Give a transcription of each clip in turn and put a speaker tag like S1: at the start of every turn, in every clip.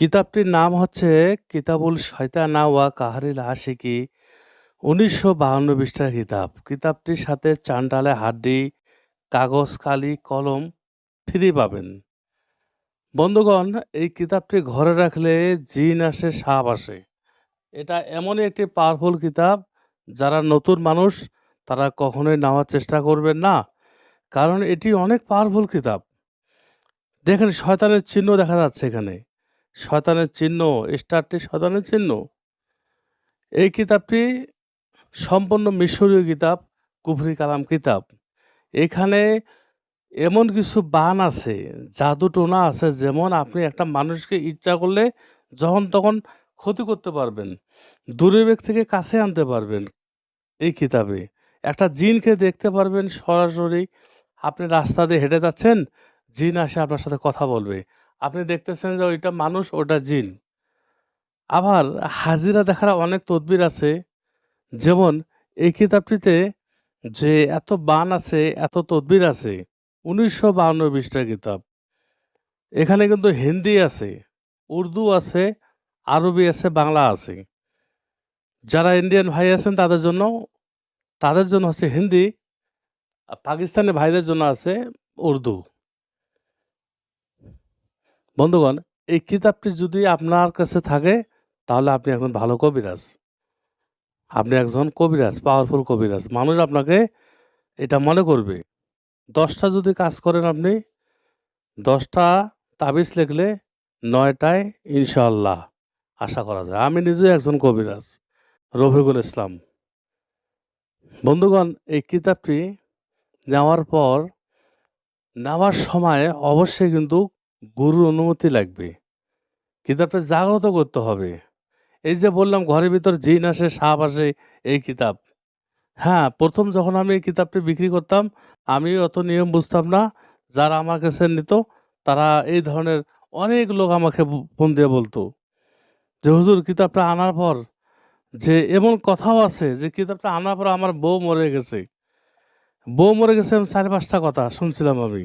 S1: কিতাবটির নাম হচ্ছে কিতাবুল শয়তানা ওয়া কাহারিল আশিকি ১৯৫২ পৃষ্ঠার কিতাব। কিতাবটির সাথে চান্ডালে হাড্ডি, কাগজ, কালি, কলম ফ্রি পাবেন। বন্ধুগণ, এই কিতাবটি ঘরে রাখলে জিন আসে, সাপ আসে। এটা এমনই একটি পাওয়ারফুল কিতাব, যারা নতুন মানুষ তারা কখনোই নেওয়ার চেষ্টা করবেন না। কারণ এটি অনেক পাওয়ারফুল কিতাব। দেখেন শয়তানের চিহ্ন দেখা যাচ্ছে এখানে। শয়তানের চিহ্ন, স্টারটি শয়তানের চিহ্ন। এই কিতাবটি সম্পূর্ণ মিশরীয় কিতাব, কুফরি কালাম কিতাব। এখানে এমন কিছু বান আছে, জাদু-টোনা আছে যেমন আপনি একটা মানুষকে ইচ্ছা করলে যখন তখন ক্ষতি করতে পারবেন। দূরের থেকে কাছে আনতে পারবেন এই কিতাবে। একটা জিনকে দেখতে পারবেন সরাসরি। আপনি রাস্তা দিয়ে হেঁটে যাচ্ছেন, জিন আসে আপনার সাথে কথা বলবে। আপনি দেখতেছেন যে ওইটা মানুষ, ওটা জিন। আবার হাজিরা দেখার অনেক তদবির আছে। যেমন এই কিতাবটিতে যে এত বান আছে, এত তদবির আছে, ১৯৫২ পৃষ্ঠার কিতাব। এখানে কিন্তু হিন্দি আছে, উর্দু আছে, আরবি আছে, বাংলা আছে। যারা ইন্ডিয়ান ভাই আছেন তাদের জন্য তাদের জন্য হচ্ছে হিন্দি, পাকিস্তানি ভাইদের জন্য আছে উর্দু। বন্ধুগণ, এই কিতাবটি যদি আপনার কাছে থাকে তাহলে আপনি একজন ভালো কবিরাজ। আপনি একজন কবিরাজ, পাওয়ারফুল কবিরাজ। মানুষ আপনাকে এটা মনে করবে। দশটা যদি কাজ করেন আপনি, দশটা তাবিজ লিখলে নয়টায় ইনশাল্লাহ আশা করা যায়। আমি নিজেও একজন কবিরাজ, রফিকুল ইসলাম। বন্ধুগণ, এই কিতাবটি নেওয়ার পর নেওয়ার সময় অবশ্যই কিন্তু গুরুর অনুমতি লাগবে। কিতাবটা জাগ্রত করতে হবে। এই যে বললাম ঘরের ভিতর জিন আসে, সাপ আসে এই কিতাব। হ্যাঁ, প্রথম যখন আমি এই কিতাবটি বিক্রি করতাম, আমি অত নিয়ম বুঝতাম না। যারা আমার কাছে নিত তারা এই ধরনের অনেক লোক আমাকে ফোন দিয়ে বলতো যে, "হুজুর কিতাবটা আনার পর" যে এমন কথাও আছে যে কিতাবটা আনার পর আমার বউ মরে গেছে। বউ মরে গেছে এরকম ৪-৫ টা কথা শুনছিলাম আমি।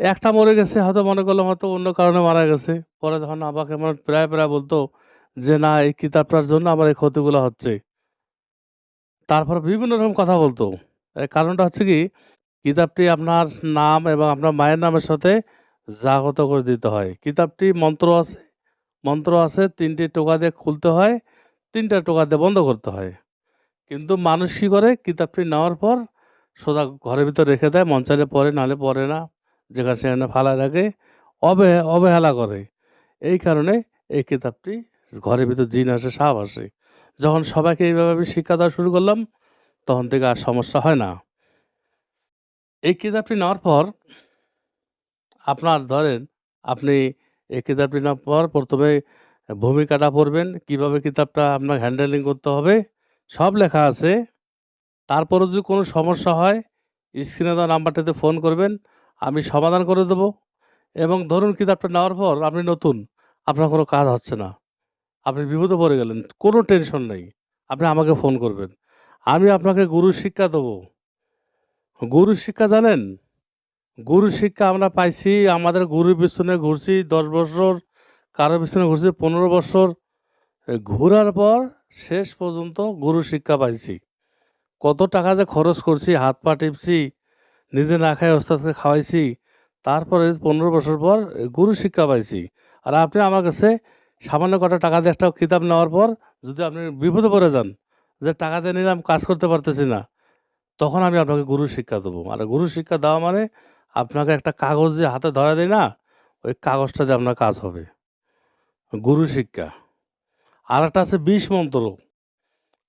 S1: একটা মরে গেছে হয়তো মনে করলাম হয়তো অন্য কারণে মারা গেছে। পরে যখন আমাকে আমার প্রায়, প্রায় বলতো যে, "না এই কিতাবটার জন্য আমার এই ক্ষতিগুলো হচ্ছে।" তারপর বিভিন্ন রকম কথা বলতো এর কারণটা হচ্ছে কি কিতাবটি আপনার নাম এবং আপনার মায়ের নামের সাথে জাগ্রত করে দিতে হয়। কিতাবটি মন্ত্র আছে, মন্ত্র আছে ৩ টি টোকা দিয়ে খুলতে হয়, ৩ টা টোকা দিয়ে বন্ধ করতে হয়। কিন্তু মানুষ কী করে কিতাবটি নেওয়ার পর সোজা ঘরের ভিতর রেখে দেয়, মন পড়ে নাহলে পড়ে না। যেখানে সেখানে ফালায় রাখে, অবে অবহেলা করে। এই কারণে এই কিতাবটি ঘরের ভিতর জিন আসে, সাপ আসে। যখন সবাইকে এইভাবে আমি শিক্ষা দেওয়া শুরু করলাম, তখন থেকে আর সমস্যা হয় না। এই কিতাবটি নেওয়ার পর আপনার ধরেন আপনি এই কিতাবটি নেওয়ার পর প্রথমে ভূমিকাটা পড়বেন, কীভাবে কিতাবটা আপনার হ্যান্ডেলিং করতে হবে, সব লেখা আছে। তারপরেও যদি কোনো সমস্যা হয়, স্ক্রিনে দেওয়া নাম্বারটিতে ফোন করবেন, আমি সমাধান করে দেব। এবং ধরুন কিতাবটা নেওয়ার পর আপনি নতুন, আপনার কোনো কাজ হচ্ছে না। আপনি বিপদে পড়ে গেলেন, কোনো টেনশন নেই। আপনি আমাকে ফোন করবেন। আমি আপনাকে গুরু শিক্ষা দেব। গুরু শিক্ষা জানেন? গুরু শিক্ষা আমরা পাইছি আমাদের গুরুর পিছনে ঘুরছি ১০ বছর, কারও পিছনে ঘুরছি ১৫ বছর। ঘুরার পর শেষ পর্যন্ত গুরু শিক্ষা পাইছি। কত টাকা যে খরচ করছি, হাত পা টিপছি, নিজে না খাইয়ে ওস্তাদকে খাওয়াইছি। তারপরে ১৫ বছর পর গুরু শিক্ষা পাইছি। আর আপনি আমার কাছে সামান্য কটা টাকা দিয়ে একটা কিতাব নেওয়ার পর যদি আপনি বিপদে পড়ে যান, যে টাকা দিয়ে নিলাম কাজ করতে পারতেছি না, তখন আমি আপনাকে গুরু শিক্ষা দেবো আর গুরু শিক্ষা দেওয়া মানে আপনাকে একটা কাগজ যে হাতে ধরা দেই না, ওই কাগজটা দিয়ে আপনার কাজ হবে। গুরু শিক্ষা। আর একটা আছে বিষ মন্ত্র।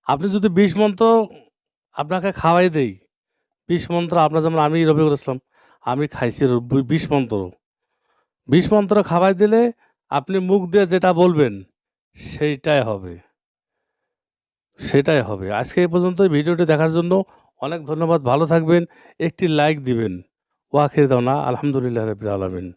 S1: আপনি যদি বিষ মন্ত্র আপনাকে খাওয়াই দেই, বিষ মন্ত্র আপনার যেমন আমি রবি ইসলাম, আমি খাইছি বিষ মন্ত্র। বিষ মন্ত্র খাবার দিলে আপনি মুখ দিয়ে যেটা বলবেন, সেইটাই হবে। সেটাই হবে। আজকে এই পর্যন্ত ভিডিওটি দেখার জন্য অনেক ধন্যবাদ। ভালো থাকবেন। একটি লাইক দিবেন। ওয়া আখির দাওয়ানা আলহামদুলিল্লাহি রাব্বিল আলামিন।